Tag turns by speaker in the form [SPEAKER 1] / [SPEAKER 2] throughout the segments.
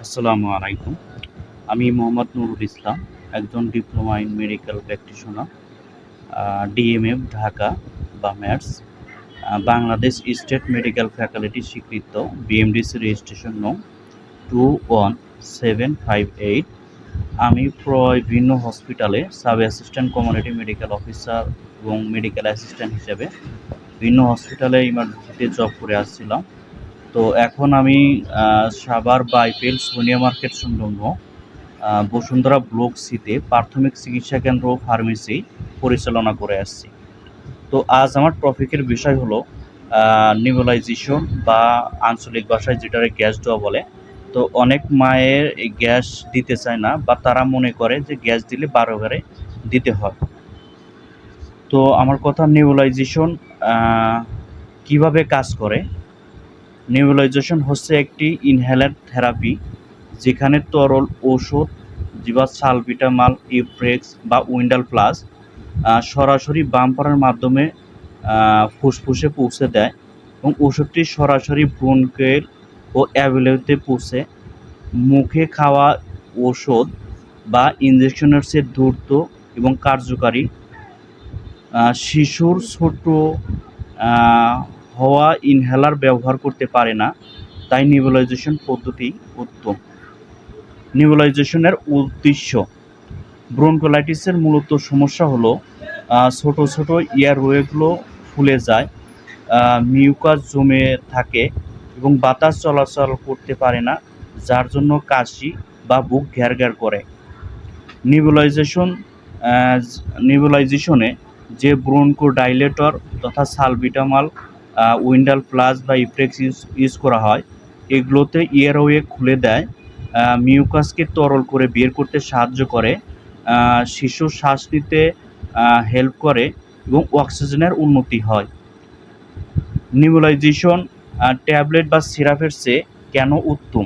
[SPEAKER 1] আসসালামু আলাইকুম আমি মোহাম্মদ নুরুল ইসলাম, একজন diploma in medical practitioner DMF Dhaka বা MATS Bangladesh state medical faculty স্বীকৃত বিএমডিসি রেজিস্ট্রেশন নং two one seven five eight. আমি প্রায় ভিন্ন হসপিটালে sub assistant community medical officer এবং মেডিকেল অ্যাসিস্ট্যান্ট হিসেবে ভিন্ন হসপিটালে ইমার্জেন্সিতে জব করে আসছিলাম। তো এখন আমি সাভার বাইপেল সোনিয়া মার্কেট সংলগ্ন বসুন্ধরা ব্লক সিতে প্রাথমিক চিকিৎসা কেন্দ্র ফার্মেসি পরিচালনা করে আসছি। তো আজ আমার টপিকের বিষয় হলো নিউলাইজেশন বা আঞ্চলিক ভাষায় যেটারে গ্যাস দেওয়া বলে। তো অনেক মায়ের এই গ্যাস দিতে চায় না, বা তারা মনে করে যে গ্যাস দিলে বারো ঘরে দিতে হয়। তো আমার কথা নিউলাইজেশন কীভাবে কাজ করে নেবুলাইজেশন হচ্ছে একটি ইনহেলার থেরাপি যেখানে তরল ঔষধ যেবা সালবিটামাল ইপ্রেক্স বা উইন্ডাল প্লাস সরাসরি বাম্পারের মাধ্যমে ফুসফুসে পৌঁছে দেয় এবং ওষুধটি সরাসরি ব্রোনকেল ও অ্যাভেলেতে পৌঁছে। মুখে খাওয়া ওষুধ বা ইঞ্জেকশনের চেয়ে দ্রুত এবং কার্যকারী। শিশুর ছোট হওয়া ইনহেলার ব্যবহার করতে পারে না, তাই নিউবলাইজেশন পদ্ধতি উত্তম। নিউবলাইজেশনের উদ্দেশ্য। ব্রোনকোলাইটিসের মূলত সমস্যা হলো ছোট ছোট ইয়ারওয়েগুলো ফুলে যায় মিউকাস জমে থাকে এবং বাতাস চলাচল করতে পারে না, যার জন্য কাশি বা বুক ঘ্যার ঘ্যার করে নিউবলাইজেশন নিউবলাইজেশনে যে ব্রোনকো ডাইলেটর তথা সালবিটামাল উইন্ডাল প্লাস বা ইপ্রেক্স ইউজ ইউজ করা হয়। এগুলোতে এয়ারওয়ে খুলে দেয় মিউকাসকে তরল করে বের করতে সাহায্য করে শিশু শ্বাস নিতে হেল্প করে এবং অক্সিজেনের উন্নতি হয়। নিউবলাইজেশন ট্যাবলেট বা সিরাপের চেয়ে কেন উত্তম?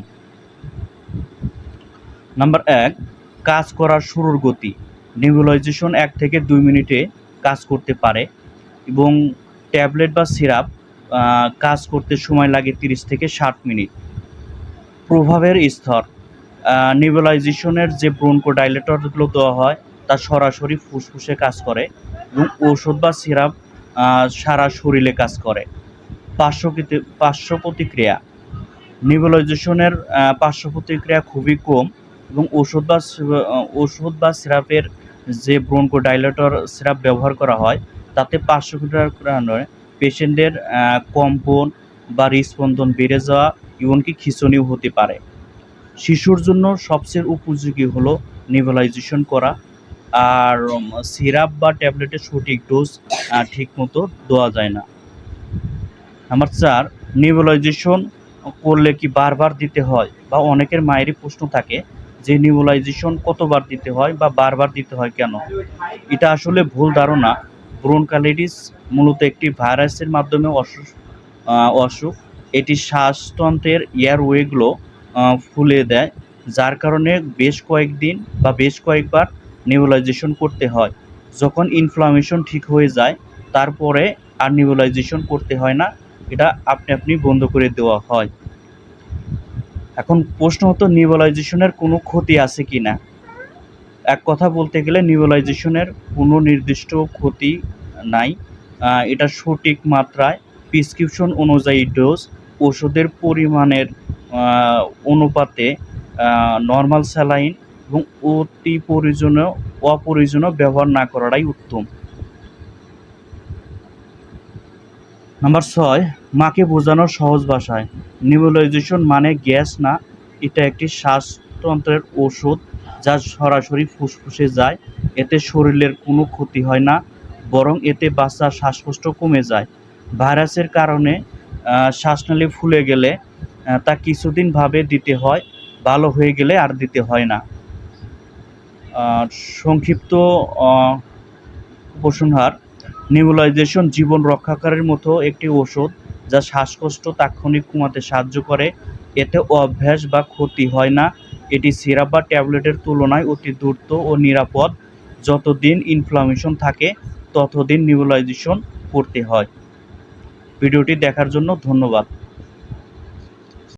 [SPEAKER 1] নাম্বার এক, কাজ করার শুরুর গতি। নিউবলাইজেশন এক থেকে দুই মিনিটে কাজ করতে পারে এবং ট্যাবলেট বা সিরাপ কাজ করতে সময় লাগে তিরিশ থেকে ষাট মিনিট। প্রভাবের স্তর। নিউবলাইজেশনের যে ব্রোনকোডাইলেটরগুলো দেওয়া হয়, তা সরাসরি ফুসফুসে কাজ করে এবং ঔষধ বা সিরাপ সারা শরীরে কাজ করে। পার্শ্ব পার্শ্ব প্রতিক্রিয়া নিউবলাইজেশনের পার্শ্ব প্রতিক্রিয়া খুবই কম এবং ওষুধ বা ওষুধ বা সিরাপের যে ব্রোনকোডাইলেটর সিরাপ ব্যবহার করা হয়, তাতে পার্শ্ব নয় পেশেন্টের কম্পন বা হৃদস্পন্দন বেড়ে যাওয়া এমনকি খিঁচুনিও হতে পারে। শিশুর জন্য সবচেয়ে উপযোগী হলো নিউবলাইজেশন করা আর সিরাপ বা ট্যাবলেটের সঠিক ডোজ ঠিকমতো দেওয়া যায় না। নাম্বার চার নিউবলাইজেশন করলে কি বারবার দিতে হয় বা অনেকের মায়েরই প্রশ্ন থাকে যে নিউবলাইজেশন কতবার দিতে হয় বা বারবার দিতে হয় কেন? এটা আসলে ভুল ধারণা ব্রোনকালাইটিস মূলত একটি ভাইরাসের মাধ্যমে অসুখ অসুখ। এটি শ্বাসতন্ত্রের এয়ারওয়েগুলো ফুলে দেয়, যার কারণে বেশ কয়েকদিন বা বেশ কয়েকবার নিউবলাইজেশন করতে হয়। যখন ইনফ্লামেশন ঠিক হয়ে যায়, তারপরে আর নিউবলাইজেশন করতে হয় না, এটা আপনি আপনি বন্ধ করে দেওয়া হয়। এখন প্রশ্ন হতো নিউবলাইজেশনের কোনো ক্ষতি আছে কি না এক কথা বলতে গেলে নিউবলাইজেশনের কোনো নির্দিষ্ট ক্ষতি নাই। এটা সঠিক মাত্রায় প্রেসক্রিপশন অনুযায়ী ডোজ ওষুধের পরিমাণের অনুপাতে নর্মাল স্যালাইন এবং অতি প্রয়োজনীয়, অপ্রয়োজনীয় ব্যবহার না করাটাই উত্তম। নাম্বার ছয়, মাকে বোঝানোর সহজ ভাষায়। নিউবলাইজেশন মানে গ্যাস না, এটা একটি শ্বাসতন্ত্রের ওষুধ যা সরাসরি ফুসফুসে যায়, এতে শরীরের কোনো ক্ষতি হয় না, বরং এতে বাচ্চার শ্বাসকষ্ট কমে যায়। ভাইরাসের কারণে শ্বাসনালী ফুলে গেলে তা কিছুদিন ভাবে দিতে হয়, ভালো হয়ে গেলে আর দিতে হয় না। সংক্ষিপ্ত উপসংহার নিউবলাইজেশন জীবন রক্ষাকারীর মতো একটি ওষুধ যা শ্বাসকষ্ট তাৎক্ষণিক কমাতে সাহায্য করে। এতে অভ্যাস বা ক্ষতি হয় না এটি সিরাপ বা ট্যাবলেটের তুলনায় অতি দ্রুত ও নিরাপদ। যতদিন ইনফ্লামেশন থাকে, ততদিন নিউলাইজেশন করতে হয়। ভিডিওটি দেখার জন্য ধন্যবাদ।